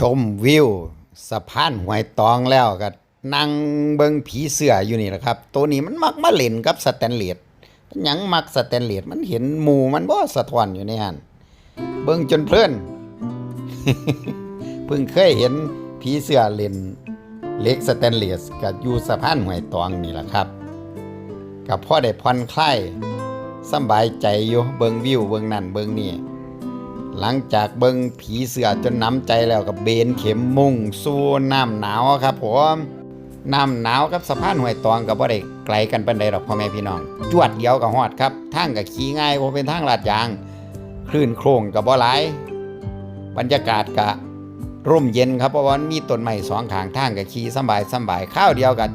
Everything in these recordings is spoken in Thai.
ชมวิวสะพานหวยตองแล้วก็นั่งเบิงผีเสืออยู่นี่แหละครับ ตัวนี้มันมักมาเล่นกับสแตนเลสมันหยังมักสแตนเลสมันเห็นหมูมันบ่สะท้อนอยู่ในหันเบิงจนเพลินเพิ่งเคยเห็นผีเสือเล่นเล็กสแตนเลสกับอยู่สะพานหวยตองนี่แหละครับ กับพ่อได้ผ่อนคลายสบายใจอยู่เบิงวิวเบิงนั่นเบิงนี่ หลังจากเบิงผีเสือจนน้ำใจแล้วกับเบนเข็มมุ่งสู้น้ำหนาวครับผมน้ำหนาวกับสะพานห้วยตองกับบ่ได้ไกลกันปานใดหรอกพ่อแม่พี่น้อง จวดเดียวกับฮอดครับทางกับขี่ง่ายเพราะเป็นทางลาดยาง คลื่นโครงกับบ่หลายบรรยากาศกะร่มเย็นครับเพราะว่ามีต้นไม้สองข้างทางกับขี่สบายสบายข้าวเดียวกัน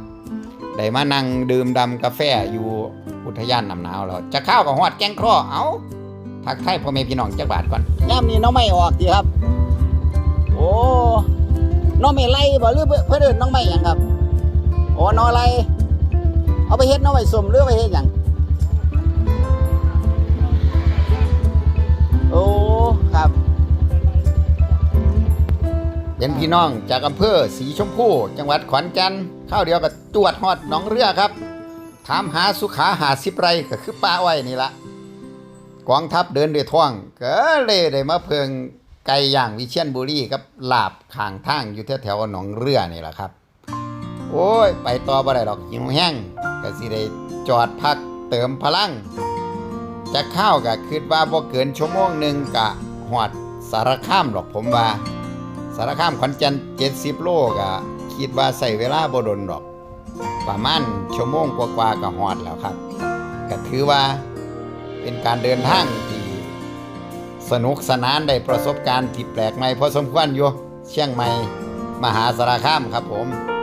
ได้มานั่งดื่มดำกาแฟอยู่อุทยานน้ำหนาวแล้วจะข้าวกับฮอดแกงครอเอา ทักทายพ่อแม่พี่น้องจักบาทก่อนย่ามนี้น้องไม่ออกดีครับ โอ้น้องไม่ไล่บ่หรือเพื่อนเพื่อนเดินน้องไม่หยังครับโอ้น้องอะไรเอาไปเฮ็ดน้องไม่สมหรือเอาไปเฮ็ดหยังโอ้ครับเป็นพี่น้องจากอำเภอสีชมพู จังหวัดขอนแก่นข้าวเดียวกับตรวจฮอดหนองเรือครับ ถามหาสุขาหาสิบไรก็คือป้าอ้อยนี่ละ กองทัพเดินด้วยท้องก็เลยได้มาเพิงไก่ย่างวิเชียนบุรีกับลาบข้างทางอยู่แถวๆหนองเรือนี่แหละครับ โอ้ย ไปต่อบ่ได้ดอกหิวแห้งก็สิได้จอดพักเติมพลัง จะเข้าวก็คิดว่าบ่เกินชั่วโมงหนึ่งกะหอดสารคามหรอกผมว่า สารคามขอนแก่น70โลก็คิดว่าใส่เวลาบ่ดนหรอก ประมาณชั่วโมงกว่าๆก็ฮอดแล้วครับ ก็ถือว่า เป็นการเดินทางที่สนุกสนานได้ประสบการณ์ที่แปลกใหม่พอสมควรอยู่เชียงใหม่มหาสารคามครับผม